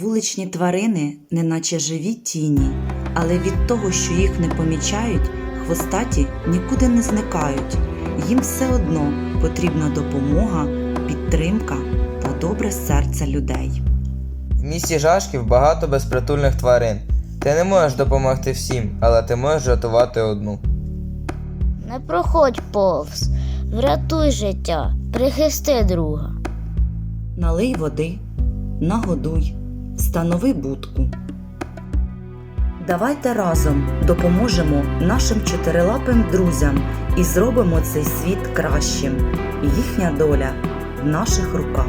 Вуличні тварини, неначе живі тіні, але від того, що їх не помічають, хвостаті нікуди не зникають. Їм все одно потрібна допомога, підтримка та добре серце людей. В місті Жашків багато безпритульних тварин. Ти не можеш допомогти всім, але ти можеш рятувати одну. Не проходь повз, врятуй життя, прихисти друга. Налий води, нагодуй, встанови будку. Давайте разом допоможемо нашим чотирилапим друзям і зробимо цей світ кращим. Їхня доля в наших руках.